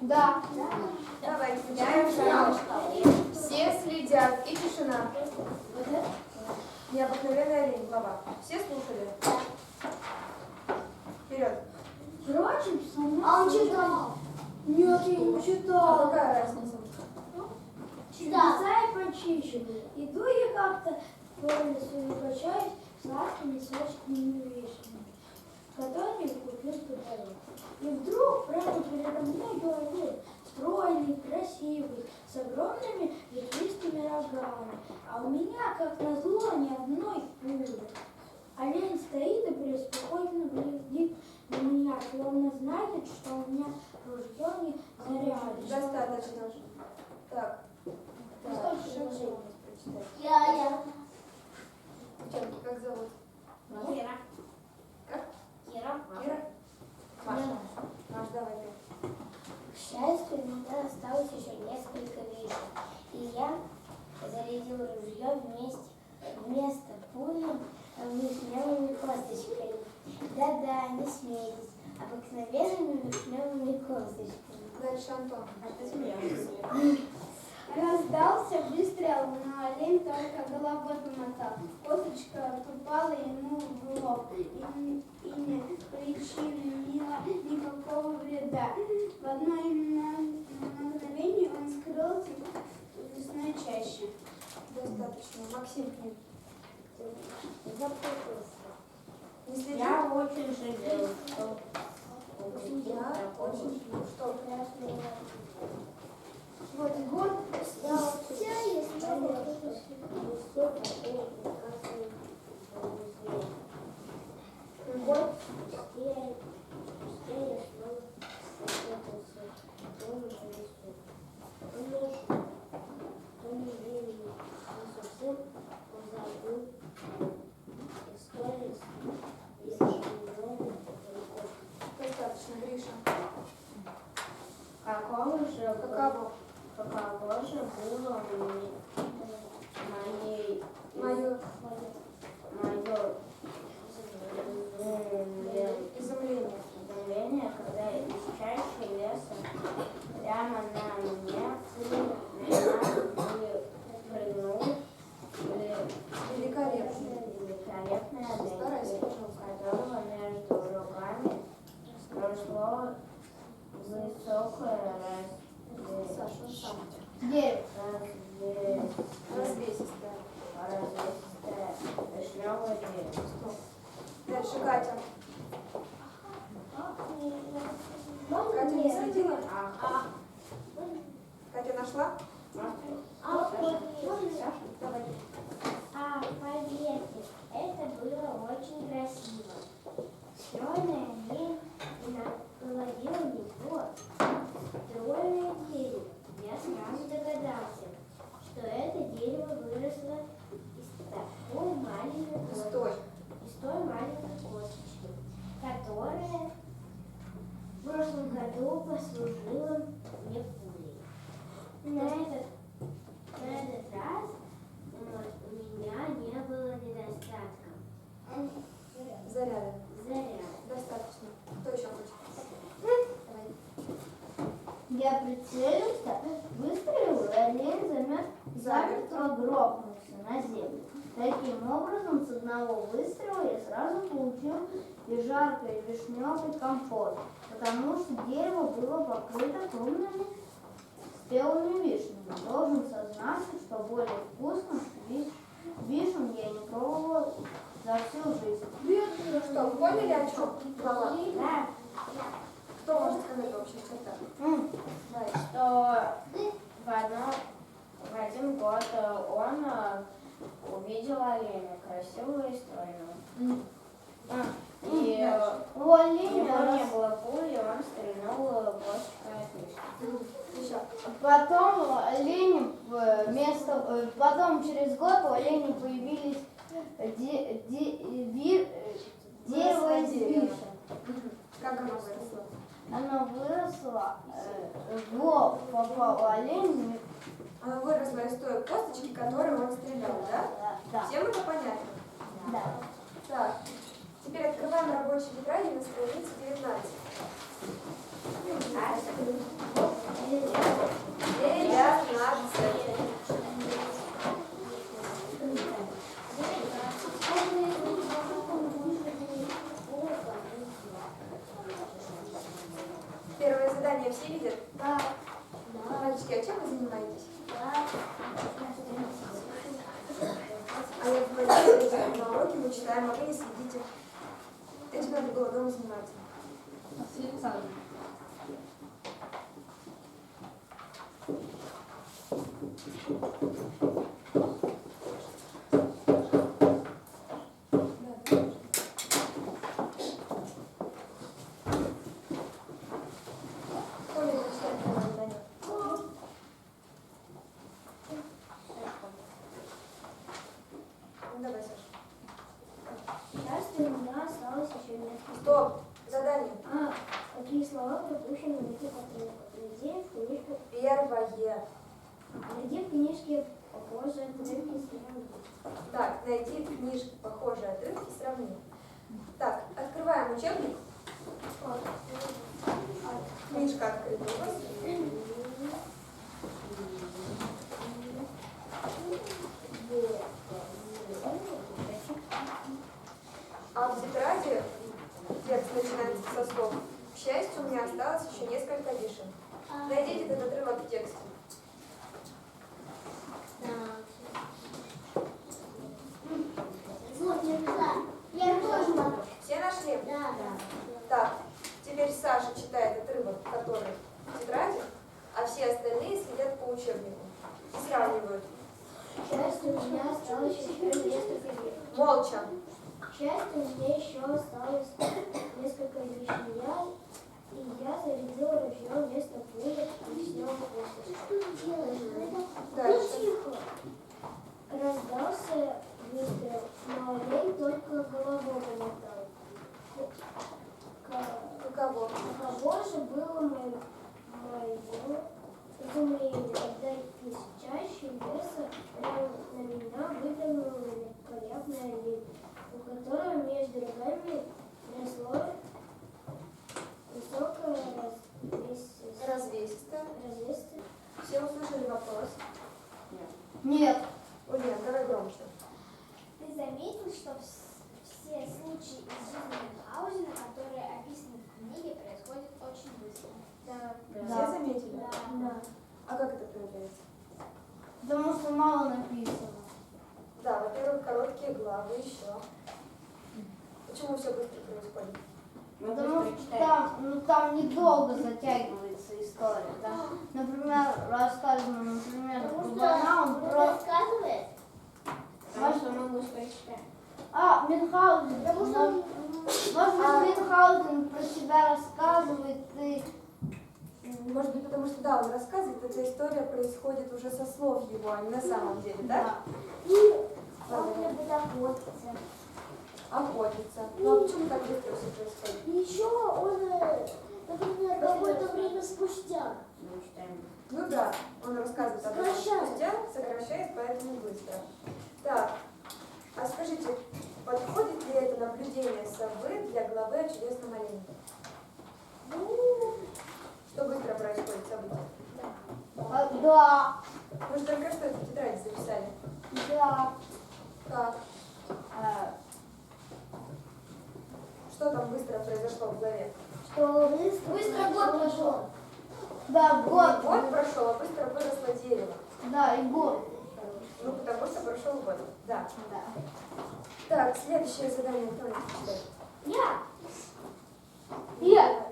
Да. Давайте, начинаем сразу. Все следят. И тишина. Необыкновенная олень, глава. Все слушали? Вперед. А он читал. Нет, я не А читал. какая разница? Чудеса и почище. Иду я как-то по лесу и качаюсь сладкими сочными вишнями, которые купил по дороге. И вдруг прямо передо мной олень, стройный, красивый, с огромными ветвистыми рогами. А у меня, как назло, ни одной пули. Олень стоит и преспокойно глядит на меня, словно знает, что у меня ружье не заряжено. Достаточно. Так. Так, человек? Я, я. Девчонки, как зовут? Кира. Кира. Кира? Маша. Маш, давай ты. К счастью, иногда осталось еще несколько вишен, и я зарядил ружье вместе, вместо пули вишневыми косточками. Да-да, не смейтесь, обыкновенными вишневыми косточками. Дальше Антон. А ты смеешься. Раздался выстрел, но олень только головой помотал. Косточка попала ему в лоб и, и не причинила никакого вреда. В одно именно мгновение он скрылся в лесной чаще. Достаточно. Максим. Запутался. Я очень жалею, что Я очень. Что? Вот год Я вся есть все Вот. я, замертво грохнулся на землю. Таким образом, с одного выстрела я сразу получил и жаркий вишневый компот, потому что дерево было покрыто крупными спелыми вишнями. Должен сознаться, что более вкусных виш- вишен я не пробовал за всю жизнь. Ну что, поняли о чем? Глава. Да, Кто может сказать в общих чертах? М, Давай. что в, одно, в один год э, он э, увидел оленя, красивого и стройного. А, И У оленя не было пули, он стрельнул э. Еще. Потом олени вместо, потом через год у оленей появились де- де- ви- э, дерево из вишен. Как оно выросло? Оно выросло, э, в лоб попал олень выросла из той косточки, которую он стрелял, да? Да. Всем это понятно? Да. Так, теперь открываем рабочие тетради на странице 19. 19. 19. Первое. найди в книжке похожие отрывки сравни. Так, найди в книжке похожие отрывки, сравни. Так, открываем учебник. Книжка открыта у вас. А в тетради текст начинается со слов. К счастью, у меня осталось еще несколько вишен. Найдите этот отрывок в тексте. Вот, я нашла. Я тоже могу. Все нашли? Да. Так, теперь Саша читает отрывок, который в тетради, а все остальные следят по учебнику и сравнивают. К счастью, у меня осталось еще несколько вещей. Молча. К счастью, у меня еще осталось несколько вещей. Я, и я зарядила ружье вместо пули и снял косточку. Что делаешь? Дальше. Раздался выстрел, но олень только головой помотал. К- Каково? Каково же было мое, мое изумление, когда из чащи леса прямо на меня выпрыгнула великолепная олень, у которой между рогами росло высокое развесистое. Развесисто. развесистое. Все услышали вопрос? Нет. Ульян, давай громче. Ты заметил, что вс- все случаи из жизни Мюнхгаузена, которые описаны в книге, происходят очень быстро? Да. Все заметили? Да. А как это проявляется? Потому что мало написано. Да, во-первых, короткие главы еще. Почему все быстро происходит? Потому что там, ну, там недолго затягивается история. Да? Например, рассказано, например, Потому что он про... рассказывает, Мы быстро читаем. А, Мюнхгаузен. потому что он Может быть, Мюнхгаузен про себя рассказывает, и Может быть, потому что, да, он рассказывает, эта история происходит уже со слов его, а не на самом деле, да? и он любит охотиться. Охотится. Ну а почему так быстро все происходит? И еще он, э, например, какое-то время спустя. Ну да, он рассказывает об этом спустя, сокращает, поэтому быстро. Так, а скажите, подходит ли это наблюдение совы для главы о чудесном олене? Ну, Что быстро происходит событие? А, да, Мы же только что это в тетради записали. да. Как? А, Что там быстро произошло в главе? что быстро, Быстро год прошел. да, год. год прошел, а быстро выросло дерево. Да, и год. Ну, потому что прошел год. Да. Да. Так, следующее задание кто читает? Я Нет.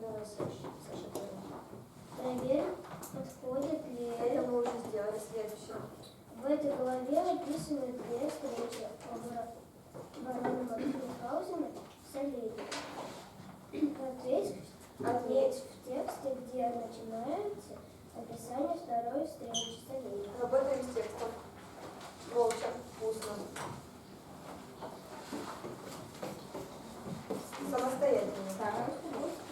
Давай, Саша. Саша, первый. проверю, подходит ли Это мы уже сделали. Следующее. В этой главе описаны две встречи барона Мюнхгаузена с оленем. Ответь, ответь в тексте, где начинается описание второй встречи с. Работаем с текстом. Молча, устно. Самостоятельно. Что?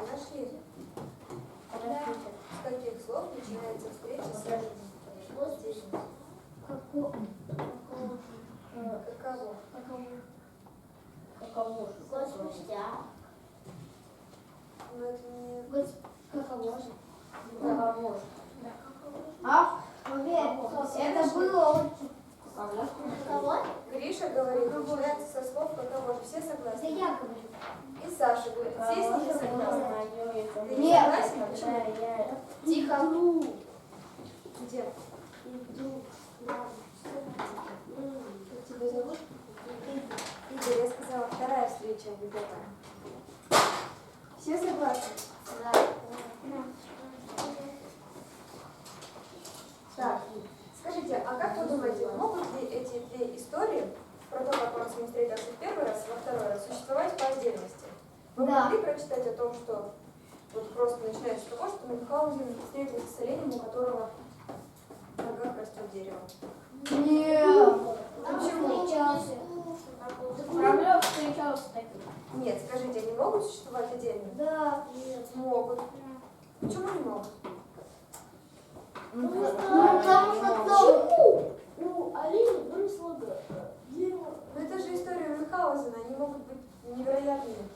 нашли. С каких слов начинается встреча с Вот здесь. Какого? Каково? Каково? Год спустя. Но это не... Год... Каково же? Каково же? Да. А? Уверен, это было очень же? Кого? Гриша говорит, начинается со слов каково же. Все Да согласны? я говорю. И Саша говорит, все с ними согласны. Ты не Нет. согласен? Почему? Тихо. Ну. Где? Как тебя зовут? Игорь, я сказала, вторая встреча беговая. Все согласны? Так, скажите, а как вы думаете, могут ли эти две истории про то, как он с ним встретился в первый раз, во второй раз, существовать по отдельности? Вы Да. Могли прочитать о том, что вот просто начинается с того, что Мюнхгаузен встретился с оленем, у которого в ногах растет дерево? Нет. Почему? Встречался. Кораблев встречался с таким. Нет, скажите, они могут существовать отдельно? Да. Могут. Почему не могут? Ну, потому что почему? У оленя выросло дерево. Но это же история Мюнхгаузена, они могут быть невероятными.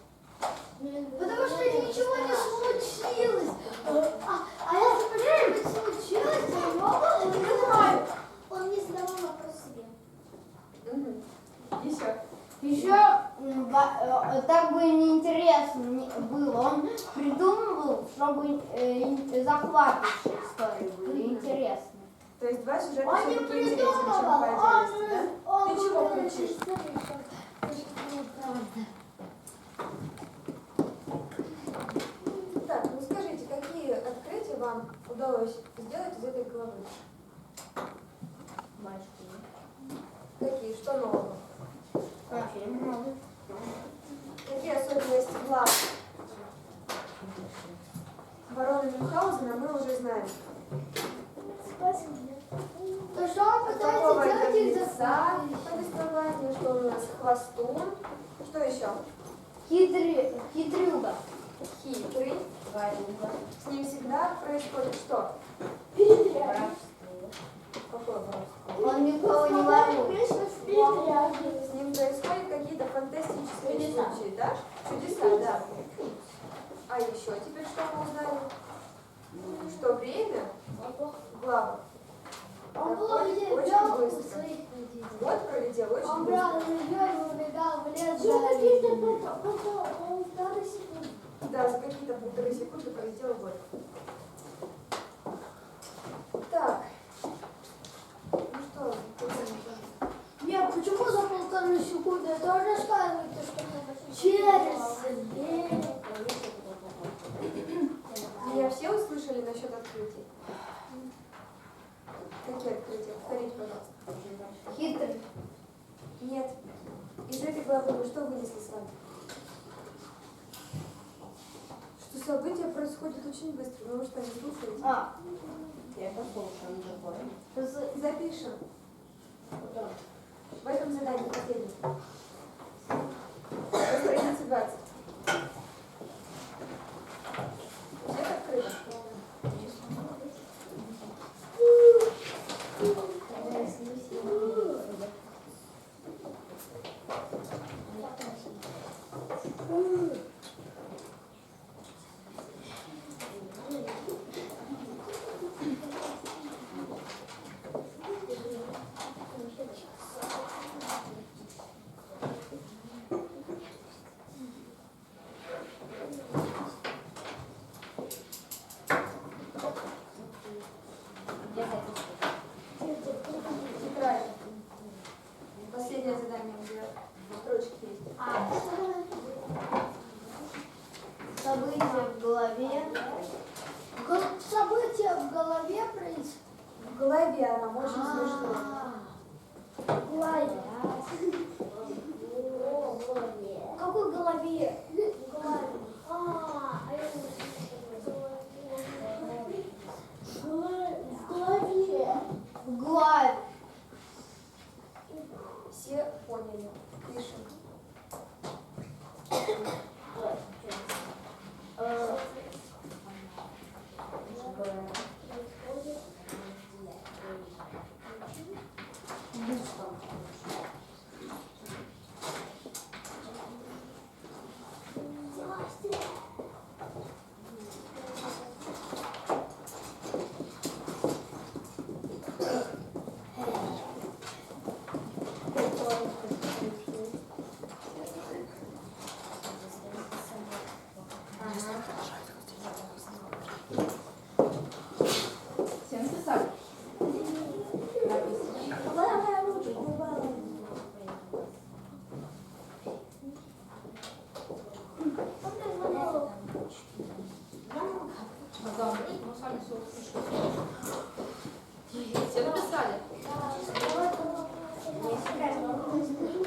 Потому что ничего не случилось. А, а если что-нибудь случилось, то его не знаю. Он не задавал вопрос себе. Угу. Еще. Еще м, ба- э, так бы неинтересно не- было. Он придумывал, чтобы э, были интересные. То есть два сюжета Он не все-таки интереснее, чем он, отдельности, да? он Ты чего режиссером. Так, ну скажите, какие открытия вам удалось сделать из этой главы? Какие? Что нового? Вообще много. Какие особенности глав барона Мюнхгаузена мы уже знаем. То, что пытается это делать их лица за повествования, что у нас хвостун, что еще? Хитрый, хитрюга. Хитрый. Варюга. С ним всегда происходит что? передряги. Какое воровство? Он никого не ворует. С ним происходят какие-то фантастические Чудеса. случаи, да? Чудеса, да. А еще теперь что мы узнали? Что время глава Он был проходит где очень быстро. Год пролетел очень Он быстро. брал ружье и убегал в лес за оленями. полторы секунды. Да, за какие-то полторы секунды пролетел год. Так. Ну что, Нет, почему за полторы секунды? Это он рассказывает, то, что через. Меня все услышали насчет открытий? Какие открытия? Повторите, пожалуйста. Хитрый. Нет. Из этой главы мы что вынесли с вами? Что события происходят очень быстро. Вы что, не слушаете? А, Я послушаю такое. Запишем. В этом задании последнем. На странице 20. Ooh. Голове происходят. В голове а нам очень смешно. В голове. В какой голове? В голове. А, а в голове. В голове. Все поняли. Пишем. Э,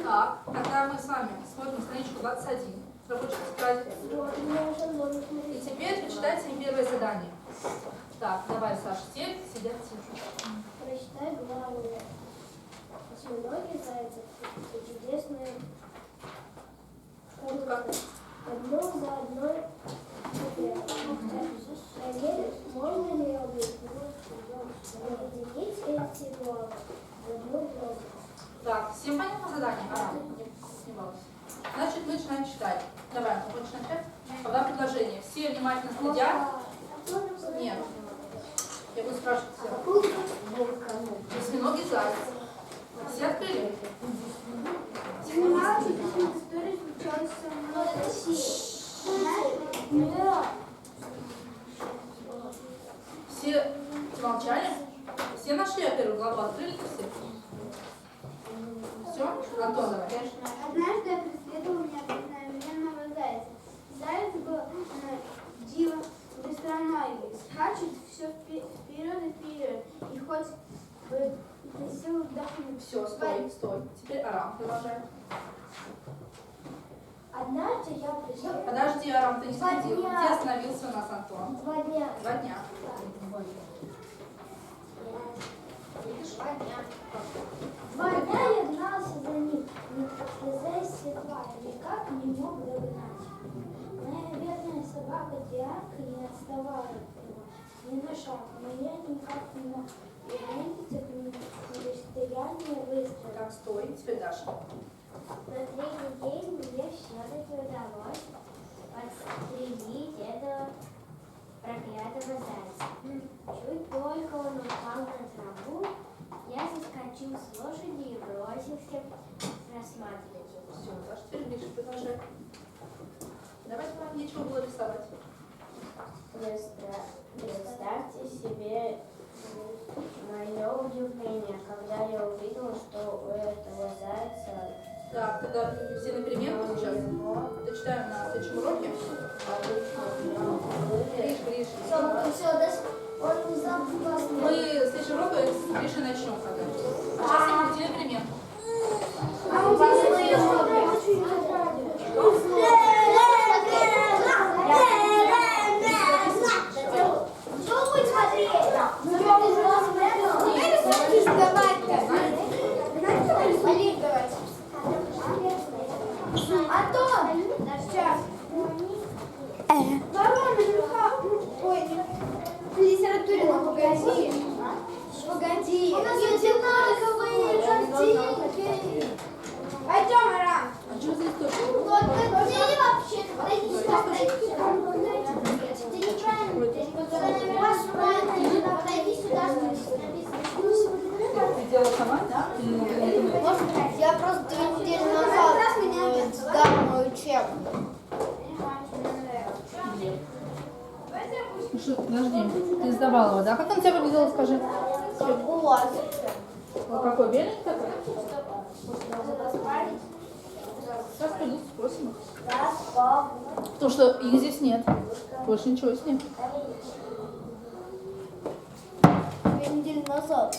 Так, тогда мы с вами смотрим страничку 21. Рабочая тетрадь. Вот, я уже много И теперь почитайте мне первое задание. Так, давай, Саша, все сидят тише. Прочитай главное. Осьминоги, зайцы и чудесные Утка. Одно за одной Проверь, можно ли объединить эти главы в одну главу. Так, всем понятно задание? А, не снималось. Значит, мы начинаем читать. Давай, хочешь начать? Когда предложение. Все внимательно следят. Нет. Я буду спрашивать всех. Осьминоги заяц. Все открыли? Все молчали? Все нашли а первую главу? Открыли все? Все? Антон, давай. Однажды я преследовал необыкновенного зайца. Заяц был э, диво быстроногий, скачет все вперед и вперед, и хоть бы просил вдохнуть. Все, стой, стой. Теперь Арам, продолжай. Однажды я пришла Подожди, Арам, ты не Два следил. дня. Где остановился у нас Антон? два дня. Два дня. Два дня я гнался за ним, не слезая с седла, и никак не мог догнать. Моя верная собака Дианка не отставала от него ни на шаг, но я никак не мог приблизиться к нему на расстояние выстрела. Так, стой. Теперь Даша. На третий день мне все-таки удалось подстрелить этого проклятого зайца. Чуть только он упал на траву, я соскочил с лошади и бросился рассматривать его. Все, Даша, теперь Миша, продолжай. Давайте вам нечего было рисовать. Представ- Представьте себе мое удивление, когда я увидел, что у этого зайца Так, тогда все на переменку сейчас. Дочитаем на следующем уроке. Гриш, Гриш. Он не забыл Мы следующий урок с Гришей начнем когда. А сейчас я идти на переменку. А у тебя очень Что будет смотреть? Антон! Сейчас. Ворона Мюнхгаузен. Ой, в литературе, ну погоди. Погоди. У нас одинаковые картинки. Пойдем, Арам. А что за история? Вот где вообще? Подойди сюда, подойди сюда. Ты неправильно. Ты подойди сюда, что написано. Ты делала сама, да? Или это Я просто две недели назад э, сдал мой учебник. Ну что, подожди, ты сдавала его, да? Как он тебя выглядел, скажи? Вот какой, беленький такой? Сейчас придут, спросим. Потому что их здесь нет. Больше ничего с ним. Две недели назад.